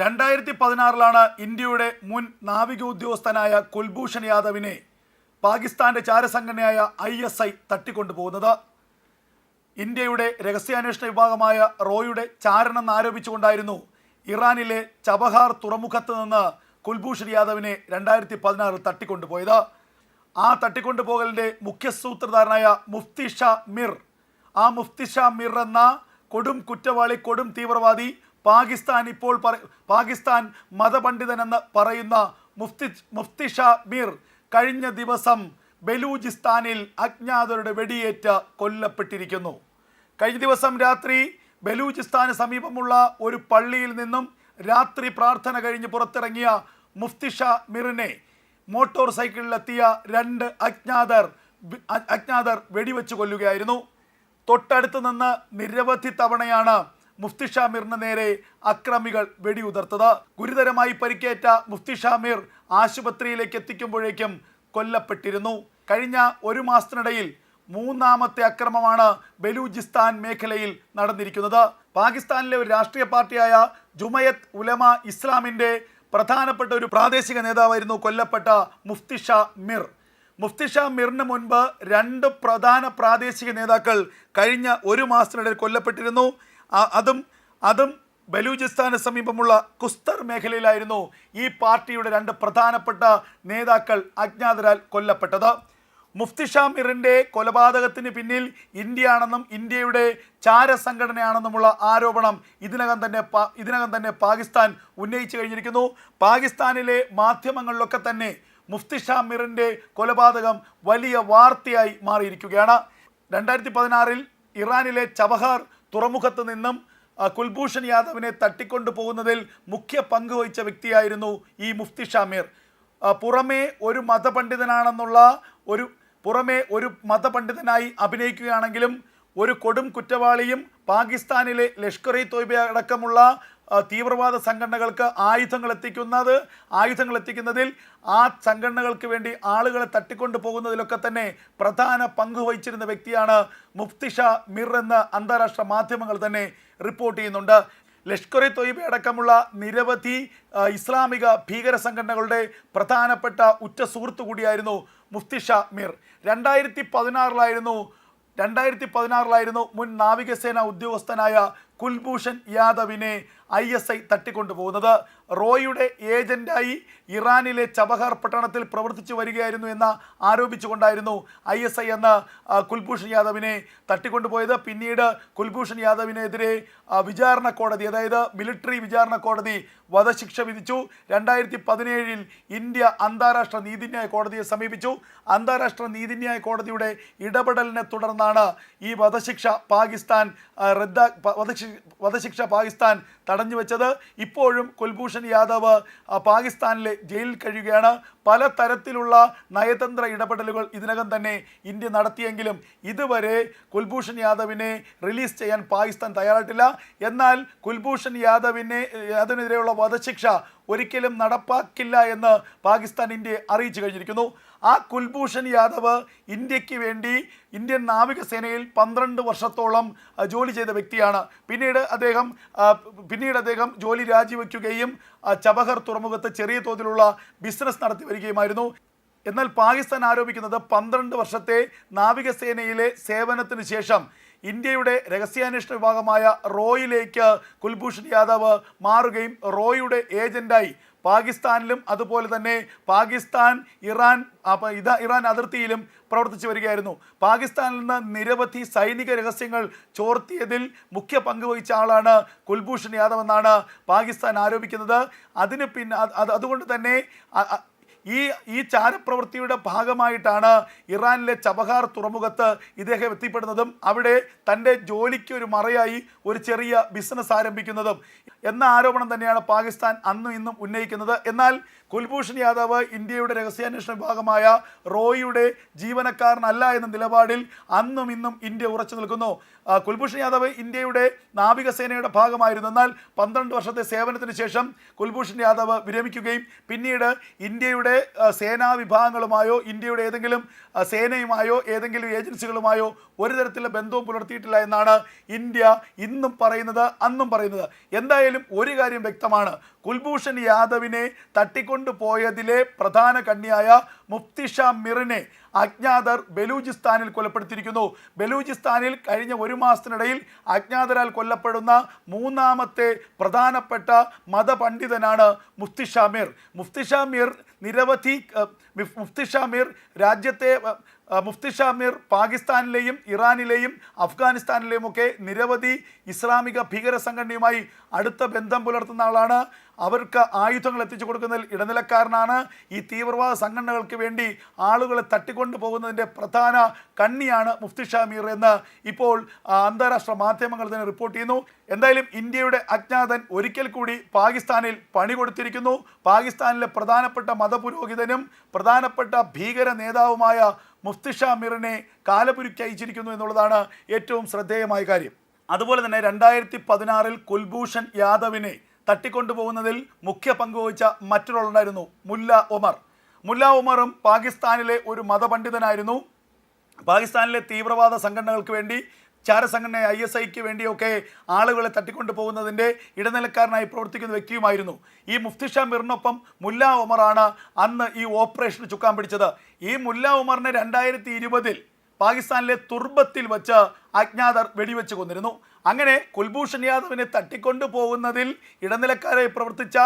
രണ്ടായിരത്തി പതിനാറിലാണ് ഇന്ത്യയുടെ മുൻ നാവിക ഉദ്യോഗസ്ഥനായ കുൽഭൂഷൺ യാദവിനെ പാകിസ്ഥാന്റെ ചാരസംഘടനയായ ഐ എസ് ഐ തട്ടിക്കൊണ്ടുപോകുന്നത്. ഇന്ത്യയുടെ രഹസ്യാന്വേഷണ വിഭാഗമായ റോയുടെ ചാരനെന്ന് ആരോപിച്ചുകൊണ്ടായിരുന്നു ഇറാനിലെ ചബഹാർ തുറമുഖത്ത് നിന്ന് കുൽഭൂഷൺ യാദവിനെ രണ്ടായിരത്തി പതിനാറിൽ തട്ടിക്കൊണ്ടുപോയത്. ആ തട്ടിക്കൊണ്ടുപോകലിന്റെ മുഖ്യ സൂത്രധാരനായ മുഫ്തി ഷാ മിർ. ആ മുഫ്തി ഷാ മിർ എന്ന കൊടും കുറ്റവാളി കൊടും തീവ്രവാദി പാകിസ്ഥാൻ ഇപ്പോൾ പറ പാകിസ്ഥാൻ മതപണ്ഡിതനെന്ന് പറയുന്ന മുഫ്തി മുഫ്തി ഷാ മീർ കഴിഞ്ഞ ദിവസം ബലൂചിസ്ഥാനിൽ അജ്ഞാതരുടെ വെടിയേറ്റ് കൊല്ലപ്പെട്ടിരിക്കുന്നു. കഴിഞ്ഞ ദിവസം രാത്രി ബലൂചിസ്ഥാന് സമീപമുള്ള ഒരു പള്ളിയിൽ നിന്നും രാത്രി പ്രാർത്ഥന കഴിഞ്ഞ് പുറത്തിറങ്ങിയ മുഫ്തി ഷാ മിറിനെ മോട്ടോർ സൈക്കിളിലെത്തിയ രണ്ട് അജ്ഞാതർ അജ്ഞാതർ വെടിവെച്ച് കൊല്ലുകയായിരുന്നു. തൊട്ടടുത്ത് നിന്ന് നിരവധി തവണയാണ് മുഫ്തി ഷാമിറിന് നേരെ അക്രമികൾ വെടിയുതിർത്തത്. ഗുരുതരമായി പരിക്കേറ്റ മുഫ്തി ഷാമിർ ആശുപത്രിയിലേക്ക് എത്തിക്കുമ്പോഴേക്കും കൊല്ലപ്പെട്ടിരുന്നു. കഴിഞ്ഞ ഒരു മാസത്തിനിടയിൽ മൂന്നാമത്തെ അക്രമമാണ് ബലൂചിസ്ഥാൻ മേഖലയിൽ നടന്നിരിക്കുന്നത്. പാകിസ്ഥാനിലെ ഒരു രാഷ്ട്രീയ പാർട്ടിയായ ജുമയത്ത് ഉലമ ഇസ്ലാമിന്റെ പ്രധാനപ്പെട്ട ഒരു പ്രാദേശിക നേതാവായിരുന്നു കൊല്ലപ്പെട്ട മുഫ്തി ഷാ മിർ മുഫ്തി ഷാ മിറിന് മുൻപ് രണ്ട് പ്രധാന പ്രാദേശിക നേതാക്കൾ കഴിഞ്ഞ ഒരു മാസത്തിനിടയിൽ കൊല്ലപ്പെട്ടിരുന്നു. അതും അതും ബലൂചിസ്ഥാന് സമീപമുള്ള കുസ്തർ മേഖലയിലായിരുന്നു ഈ പാർട്ടിയുടെ രണ്ട് പ്രധാനപ്പെട്ട നേതാക്കൾ അജ്ഞാതരാൽ കൊല്ലപ്പെട്ടത്. മുഫ്തി ഷാ മിറിന്റെ കൊലപാതകത്തിന് പിന്നിൽ ഇന്ത്യയാണെന്നും ഇന്ത്യയുടെ ചാരസംഘടനയാണെന്നുമുള്ള ആരോപണം ഇതിനകം തന്നെ ഇതിനകം തന്നെ പാകിസ്ഥാൻ ഉന്നയിച്ചു കഴിഞ്ഞിരിക്കുന്നു. പാകിസ്ഥാനിലെ മാധ്യമങ്ങളിലൊക്കെ തന്നെ മുഫ്തി ഷാ മിറിന്റെ കൊലപാതകം വലിയ വാർത്തയായി മാറിയിരിക്കുകയാണ്. രണ്ടായിരത്തി പതിനാറിൽ ഇറാനിലെ ചബഹാർ തുറമുഖത്ത് നിന്നും കുൽഭൂഷൺ യാദവിനെ തട്ടിക്കൊണ്ടു പോകുന്നതിൽ മുഖ്യ പങ്ക് വഹിച്ച വ്യക്തിയായിരുന്നു ഈ മുഫ്തി ഷാമീർ. പുറമേ ഒരു മതപണ്ഡിതനാണെന്നുള്ള ഒരു പുറമേ ഒരു മതപണ്ഡിതനായി അഭിനയിക്കുകയാണെങ്കിലും ഒരു കൊടും കുറ്റവാളിയും പാകിസ്ഥാനിലെ ലഷ്കർ ഇ തോയ്ബ അടക്കമുള്ള തീവ്രവാദ സംഘടനകൾക്ക് ആയുധങ്ങൾ എത്തിക്കുന്നത് ആയുധങ്ങൾ എത്തിക്കുന്നതിൽ ആ സംഘടനകൾക്ക് വേണ്ടി ആളുകളെ തട്ടിക്കൊണ്ടു പോകുന്നതിലൊക്കെ തന്നെ പ്രധാന പങ്ക് വഹിച്ചിരുന്ന വ്യക്തിയാണ് മുഫ്തിഷ മിർ എന്ന് അന്താരാഷ്ട്ര മാധ്യമങ്ങൾ തന്നെ റിപ്പോർട്ട് ചെയ്യുന്നുണ്ട്. ലഷ്കർ ഇ തൊയ്ബ അടക്കമുള്ള നിരവധി ഇസ്ലാമിക ഭീകര സംഘടനകളുടെ പ്രധാനപ്പെട്ട ഉറ്റ സുഹൃത്തു കൂടിയായിരുന്നു മുഫ്തിഷ മിർ. രണ്ടായിരത്തി പതിനാറിലായിരുന്നു രണ്ടായിരത്തി പതിനാറിലായിരുന്നു മുൻ നാവികസേന ഉദ്യോഗസ്ഥനായ കുൽഭൂഷൺ യാദവിനെ ഐ എസ് ഐ തട്ടിക്കൊണ്ടുപോകുന്നത്. റോയുടെ ഏജന്റായി ഇറാനിലെ ചബഹാർ പട്ടണത്തിൽ പ്രവർത്തിച്ചു വരികയായിരുന്നു എന്ന് ആരോപിച്ചുകൊണ്ടായിരുന്നു ഐ എസ് ഐ എന്ന കുൽഭൂഷൺ യാദവിനെ തട്ടിക്കൊണ്ടുപോയത്. പിന്നീട് കുൽഭൂഷൺ യാദവിനെതിരെ വിചാരണ കോടതി അതായത് മിലിറ്ററി വിചാരണ കോടതി വധശിക്ഷ വിധിച്ചു. രണ്ടായിരത്തി പതിനേഴിൽ ഇന്ത്യ അന്താരാഷ്ട്ര നീതിന്യായ കോടതിയെ സമീപിച്ചു. അന്താരാഷ്ട്ര നീതിന്യായ കോടതിയുടെ ഇടപെടലിനെ തുടർന്നാണ് ഈ വധശിക്ഷ പാകിസ്ഥാൻ റദ്ദാ വധശിക്ഷ പാകിസ്ഥാൻ തടഞ്ഞു വെച്ചത്. ഇപ്പോഴും കുൽഭൂഷൺ യാദവ് പാകിസ്ഥാനിലെ ജയിലിൽ കഴിയുകയാണ്. പല തരത്തിലുള്ള നയതന്ത്ര ഇടപെടലുകൾ ഇതിനകം തന്നെ ഇന്ത്യ നടത്തിയെങ്കിലും ഇതുവരെ കുൽഭൂഷൺ യാദവിനെ റിലീസ് ചെയ്യാൻ പാകിസ്ഥാൻ തയ്യാറായിട്ടില്ല. എന്നാൽ കുൽഭൂഷൺ യാദവിനെ യാദവിനെതിരെയുള്ള വധശിക്ഷ ഒരിക്കലും നടപ്പാക്കില്ല എന്ന് പാകിസ്ഥാൻ ഇന്ത്യയെ അറിയിച്ചു കഴിഞ്ഞിരിക്കുന്നു. ആ കുൽഭൂഷൺ യാദവ് ഇന്ത്യയ്ക്ക് വേണ്ടി ഇന്ത്യൻ നാവികസേനയിൽ പന്ത്രണ്ട് വർഷത്തോളം ജോലി ചെയ്ത വ്യക്തിയാണ്. പിന്നീട് അദ്ദേഹം പിന്നീട് അദ്ദേഹം ജോലി രാജിവെക്കുകയും ചബഹർ തുറമുഖത്ത് ചെറിയ തോതിലുള്ള ബിസിനസ് നടത്തി വരികയുമായിരുന്നു. എന്നാൽ പാകിസ്ഥാൻ ആരോപിക്കുന്നത് പന്ത്രണ്ട് വർഷത്തെ നാവികസേനയിലെ സേവനത്തിന് ശേഷം ഇന്ത്യയുടെ രഹസ്യാന്വേഷണ വിഭാഗമായ റോയിലേക്ക് കുൽഭൂഷൺ യാദവ് മാറുകയും റോയുടെ ഏജന്റായി പാകിസ്ഥാനിലും അതുപോലെ തന്നെ പാകിസ്ഥാൻ ഇറാൻ അപ്പോൾ ഇത് ഇറാൻ അതിർത്തിയിലും പ്രവർത്തിച്ചു വരികയായിരുന്നു. പാകിസ്ഥാനിൽ നിന്ന് നിരവധി സൈനിക രഹസ്യങ്ങൾ ചോർത്തിയതിൽ മുഖ്യ പങ്ക് വഹിച്ച ആളാണ് കുൽഭൂഷൺ യാദവ് എന്നാണ് പാകിസ്ഥാൻ ആരോപിക്കുന്നത്. അതിന് പിന്നെ അത് അത് അതുകൊണ്ട് തന്നെ ഈ ഈ ചാരപ്രവൃത്തിയുടെ ഭാഗമായിട്ടാണ് ഇറാനിലെ ചബഹാർ തുറമുഖത്ത് ഇദ്ദേഹം എത്തിപ്പെടുന്നതും അവിടെ തന്റെ ജോലിക്ക് ഒരു മറയായി ഒരു ചെറിയ ബിസിനസ് ആരംഭിക്കുന്നതും എന്ന ആരോപണം തന്നെയാണ് പാകിസ്ഥാൻ അന്നും ഇന്നും ഉന്നയിക്കുന്നത്. എന്നാൽ കുൽഭൂഷൺ യാദവ് ഇന്ത്യയുടെ രഹസ്യാന്വേഷണ വിഭാഗമായ റോയിയുടെ ജീവനക്കാരനല്ല എന്ന നിലപാടിൽ അന്നും ഇന്നും ഇന്ത്യ ഉറച്ചു നിൽക്കുന്നു. കുൽഭൂഷൺ യാദവ് ഇന്ത്യയുടെ നാവികസേനയുടെ ഭാഗമായിരുന്നു. എന്നാൽ പന്ത്രണ്ട് വർഷത്തെ സേവനത്തിന് ശേഷം കുൽഭൂഷൺ യാദവ് വിരമിക്കുകയും പിന്നീട് ഇന്ത്യയുടെ സേനാ വിഭാഗങ്ങളുമായോ ഇന്ത്യയുടെ ഏതെങ്കിലും സേനയുമായോ ഏതെങ്കിലും ഏജൻസികളുമായോ ഒരു തരത്തിലുള്ള ബന്ധവും പുലർത്തിയിട്ടില്ല എന്നാണ് ഇന്ത്യ ഇന്നും പറയുന്നത് അന്നും പറയുന്നത്. എന്തായാലും ഒരു കാര്യം വ്യക്തമാണ്. കുൽഭൂഷൺ യാദവിനെ തട്ടിക്കൊണ്ടു പോയതിലെ പ്രധാന കണ്ണിയായ മുഫ്തി ഷാ മിറിനെ അജ്ഞാതർ ബലൂചിസ്ഥാനിൽ കൊലപ്പെടുത്തിയിരിക്കുന്നു. ബലൂചിസ്ഥാനിൽ കഴിഞ്ഞ ഒരു മാസത്തിനിടയിൽ അജ്ഞാതരാൽ കൊല്ലപ്പെടുന്ന മൂന്നാമത്തെ പ്രധാനപ്പെട്ട മതപണ്ഡിതനാണ് മുഫ്തി ഷാമീർ. മുഫ്തി ഷാമീർ നിരവധി മുഫ്തി ഷാമീർ രാജ്യത്തെ മുഫ്തി ഷാമീർ പാകിസ്ഥാനിലെയും ഇറാനിലെയും അഫ്ഗാനിസ്ഥാനിലെയും ഒക്കെ നിരവധി ഇസ്ലാമിക ഭീകര സംഘടനയുമായി അടുത്ത ബന്ധം പുലർത്തുന്ന ആളാണ്. അവർക്ക് ആയുധങ്ങൾ എത്തിച്ചു കൊടുക്കുന്നതിൽ ഇടനിലക്കാരനാണ്. ഈ തീവ്രവാദ സംഘടനകൾക്ക് വേണ്ടി ആളുകളെ തട്ടിക്കൊണ്ടു പോകുന്നതിന്റെ പ്രധാന കണ്ണിയാണ് മുഫ്തി ഷാമീർ എന്ന് ഇപ്പോൾ അന്താരാഷ്ട്ര മാധ്യമങ്ങൾ തന്നെ റിപ്പോർട്ട് ചെയ്യുന്നു. എന്തായാലും ഇന്ത്യയുടെ അജ്ഞാതൻ ഒരിക്കൽ കൂടി പാകിസ്ഥാനിൽ പണി കൊടുത്തിരിക്കുന്നു. പാകിസ്ഥാനിലെ പ്രധാനപ്പെട്ട മതപുരോഹിതനും പ്രധാനപ്പെട്ട ഭീകര നേതാവുമായ മുഫ്തി ഷാമീറിനെ കാലപുരുക്കി അയച്ചിരിക്കുന്നു എന്നുള്ളതാണ് ഏറ്റവും ശ്രദ്ധേയമായ കാര്യം. അതുപോലെ തന്നെ രണ്ടായിരത്തി പതിനാറിൽ കുൽഭൂഷൺ യാദവിനെ തട്ടിക്കൊണ്ടുപോകുന്നതിൽ മുഖ്യ പങ്കുവഹിച്ച മറ്റൊരാളുണ്ടായിരുന്നു മുല്ല ഒമർ. മുല്ല ഉമറും പാകിസ്ഥാനിലെ ഒരു മതപണ്ഡിതനായിരുന്നു. പാകിസ്ഥാനിലെ തീവ്രവാദ സംഘടനകൾക്ക് വേണ്ടി ചാരസംഘടന ഐ എസ് ഐക്ക് വേണ്ടിയൊക്കെ ആളുകളെ തട്ടിക്കൊണ്ടു പോകുന്നതിന്റെ ഇടനിലക്കാരനായി പ്രവർത്തിക്കുന്ന വ്യക്തിയുമായിരുന്നു. ഈ മുഫ്തി ഷാ മിറിനൊപ്പം മുല്ല ഉമറാണ് അന്ന് ഈ ഓപ്പറേഷൻ ചുക്കാൻ പിടിച്ചത്. ഈ മുല്ല ഉമറിനെ രണ്ടായിരത്തി ഇരുപതിൽ പാകിസ്ഥാനിലെ തുർബത്തിൽ വച്ച് അജ്ഞാതർ വെടിവെച്ച് കൊന്നിരുന്നു. അങ്ങനെ കുൽഭൂഷൺ യാദവിനെ തട്ടിക്കൊണ്ടു പോകുന്നതിൽ ഇടനിലക്കാരായി പ്രവർത്തിച്ച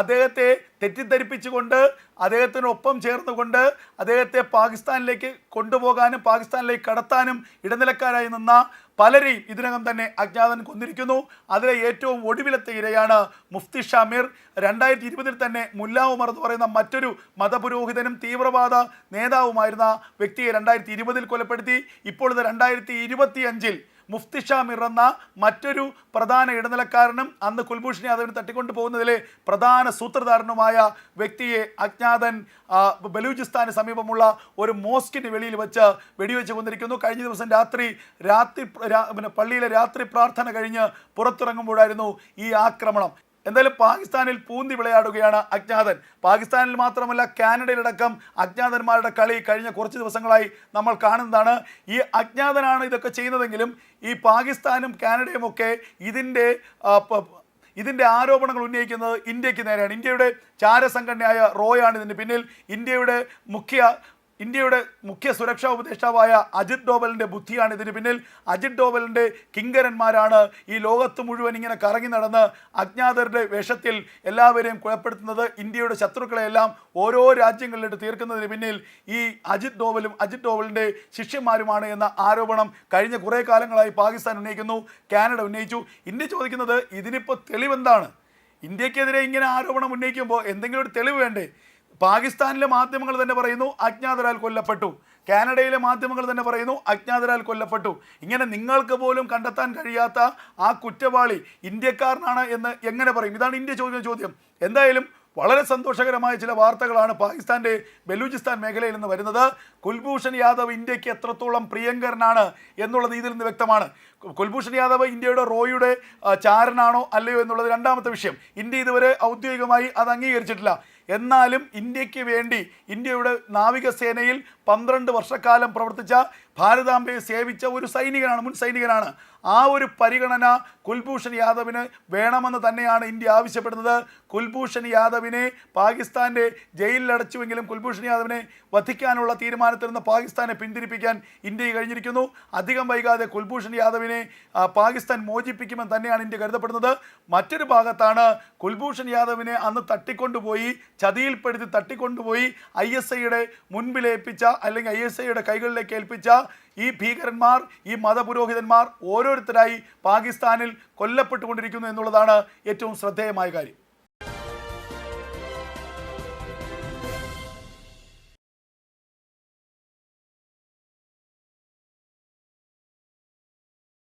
അദ്ദേഹത്തെ തെറ്റിദ്ധരിപ്പിച്ചുകൊണ്ട് അദ്ദേഹത്തിനൊപ്പം ചേർന്നുകൊണ്ട് അദ്ദേഹത്തെ പാകിസ്ഥാനിലേക്ക് കൊണ്ടുപോകാനും പാകിസ്ഥാനിലേക്ക് കടത്താനും ഇടനിലക്കാരായി നിന്ന പലരെയും ഇതിനകം തന്നെ അജ്ഞാതൻ കൊന്നിരിക്കുന്നു. അതിലെ ഏറ്റവും ഒടുവിലത്തെ ഇരയാണ് മുഫ്തി ഷമീർ. രണ്ടായിരത്തി ഇരുപതിൽ തന്നെ മുല്ല ഉമർ എന്ന് പറയുന്ന മറ്റൊരു മതപുരോഹിതനും തീവ്രവാദ നേതാവുമായിരുന്ന വ്യക്തിയെ രണ്ടായിരത്തി ഇരുപതിൽ കൊലപ്പെടുത്തി. ഇപ്പോൾ ഇത് രണ്ടായിരത്തി ഇരുപത്തി അഞ്ചിൽ മുഫ്തി ഷാമിർ എന്ന മറ്റൊരു പ്രധാന ഇടനിലക്കാരനും അന്ന് കുൽഭൂഷൺ യാദവിനെ തട്ടിക്കൊണ്ടു പോകുന്നതിലെ പ്രധാന സൂത്രധാരനുമായ വ്യക്തിയെ അജ്ഞാതൻ ബലൂചിസ്ഥാന് സമീപമുള്ള ഒരു മോസ്കിന്റെ വെളിയിൽ വെച്ച് വെടിവെച്ച് കൊണ്ടിരിക്കുന്നു കഴിഞ്ഞ ദിവസം രാത്രി രാത്രി പിന്നെ പള്ളിയിലെ രാത്രി പ്രാർത്ഥന കഴിഞ്ഞ് പുറത്തിറങ്ങുമ്പോഴായിരുന്നു ഈ ആക്രമണം. എന്തായാലും പാകിസ്ഥാനിൽ പൂന്തി വിളയാടുകയാണ് അജ്ഞാതൻ. പാകിസ്ഥാനിൽ മാത്രമല്ല കാനഡയിലടക്കം അജ്ഞാതന്മാരുടെ കളി കഴിഞ്ഞ കുറച്ച് ദിവസങ്ങളായി നമ്മൾ കാണുന്നതാണ്. ഈ അജ്ഞാതനാണ് ഇതൊക്കെ ചെയ്യുന്നതെങ്കിലും ഈ പാകിസ്ഥാനും കാനഡയും ഒക്കെ ഇതിന്റെ ഇതിന്റെ ആരോപണങ്ങൾ ഉന്നയിക്കുന്നത് ഇന്ത്യയ്ക്ക് നേരെയാണ്. ഇന്ത്യയുടെ ചാരസംഘടനയായ റോയാണ് ഇതിന് പിന്നിൽ. ഇന്ത്യയുടെ മുഖ്യ ഇന്ത്യയുടെ മുഖ്യ സുരക്ഷാ ഉപദേഷ്ടാവായ അജിത് ഡോവലിന്റെ ബുദ്ധിയാണ് ഇതിന് പിന്നിൽ. അജിത് ഡോവലിന്റെ കിങ്കരന്മാരാണ് ഈ ലോകത്ത് മുഴുവൻ ഇങ്ങനെ കറങ്ങി നടന്ന് അജ്ഞാതരുടെ വേഷത്തിൽ എല്ലാവരെയും കുഴപ്പെടുത്തുന്നത് ഇന്ത്യയുടെ ശത്രുക്കളെയെല്ലാം ഓരോ രാജ്യങ്ങളിലിട്ട് തീർക്കുന്നതിന് പിന്നിൽ ഈ അജിത് ഡോവലും അജിത് ഡോവലിന്റെ ശിഷ്യന്മാരുമാണ് എന്ന ആരോപണം കഴിഞ്ഞ കുറേ കാലങ്ങളായി പാകിസ്ഥാൻ ഉന്നയിക്കുന്നു കാനഡ ഉന്നയിച്ചു. ഇന്ത്യ ചോദിക്കുന്നത് ഇതിനിപ്പോൾ തെളിവെന്താണ്? ഇന്ത്യക്കെതിരെ ഇങ്ങനെ ആരോപണം ഉന്നയിക്കുമ്പോൾ എന്തെങ്കിലും ഒരു തെളിവ് വേണ്ടേ? പാകിസ്ഥാനിലെ മാധ്യമങ്ങൾ തന്നെ പറയുന്നു അജ്ഞാതരാൽ കൊല്ലപ്പെട്ടു. കാനഡയിലെ മാധ്യമങ്ങൾ തന്നെ പറയുന്നു അജ്ഞാതരാൽ കൊല്ലപ്പെട്ടു. ഇങ്ങനെ നിങ്ങൾക്ക് പോലും കണ്ടെത്താൻ കഴിയാത്ത ആ കുറ്റവാളി ഇന്ത്യക്കാരനാണ് എന്ന് എങ്ങനെ പറയും? ഇതാണ് ഇന്ത്യ ചോദിക്കുന്ന ചോദ്യം. എന്തായാലും വളരെ സന്തോഷകരമായ ചില വാർത്തകളാണ് പാകിസ്ഥാന്റെ ബലൂചിസ്ഥാൻ മേഖലയിൽ നിന്ന് വരുന്നത്. കുൽഭൂഷൺ യാദവ് ഇന്ത്യയ്ക്ക് എത്രത്തോളം പ്രിയങ്കരനാണ് എന്നുള്ളത് ഇതിൽ നിന്ന് വ്യക്തമാണ്. കുൽഭൂഷൺ യാദവ് ഇന്ത്യയുടെ റോയുടെ ചാരനാണോ അല്ലയോ എന്നുള്ളത് രണ്ടാമത്തെ വിഷയം. ഇന്ത്യ ഇതുവരെ ഔദ്യോഗികമായി അത് അംഗീകരിച്ചിട്ടില്ല. എന്നാലും ഇന്ത്യയ്ക്ക് വേണ്ടി ഇന്ത്യയുടെ നാവികസേനയിൽ പന്ത്രണ്ട് വർഷക്കാലം പ്രവർത്തിച്ച ഭാരതാംബയെ സേവിച്ച ഒരു സൈനികനാണ് മുൻ സൈനികനാണ്. ആ ഒരു പരിഗണന കുൽഭൂഷൺ യാദവിന് വേണമെന്ന് തന്നെയാണ് ഇന്ത്യ ആവശ്യപ്പെടുന്നത്. കുൽഭൂഷൺ യാദവിനെ പാകിസ്ഥാന്റെ ജയിലിലടച്ചുവെങ്കിലും കുൽഭൂഷൺ യാദവിനെ വധിക്കാനുള്ള തീരുമാനത്തിൽ നിന്ന് പാകിസ്ഥാനെ പിന്തിരിപ്പിക്കാൻ ഇന്ത്യ കഴിഞ്ഞിരിക്കുന്നു. അധികം വൈകാതെ കുൽഭൂഷൺ യാദവിനെ പാകിസ്ഥാൻ മോചിപ്പിക്കുമെന്ന് തന്നെയാണ് ഇന്ത്യ കരുതപ്പെടുന്നത്. മറ്റൊരു ഭാഗത്താണ് കുൽഭൂഷൺ യാദവിനെ അന്ന് തട്ടിക്കൊണ്ടുപോയി ചതിയിൽപ്പെടുത്തി തട്ടിക്കൊണ്ടുപോയി ഐ എസ് ഐയുടെ മുൻപിലേൽപ്പിച്ച അല്ലെങ്കിൽ ഐ എസ് ഐയുടെ കൈകളിലേക്ക് ഏൽപ്പിച്ച ഈ ഭീകരന്മാർ ഈ മതപുരോഹിതന്മാർ ഓരോരുത്തരായി പാകിസ്ഥാനിൽ കൊല്ലപ്പെട്ടുകൊണ്ടിരിക്കുന്നു എന്നുള്ളതാണ് ഏറ്റവും ശ്രദ്ധേയമായ കാര്യം.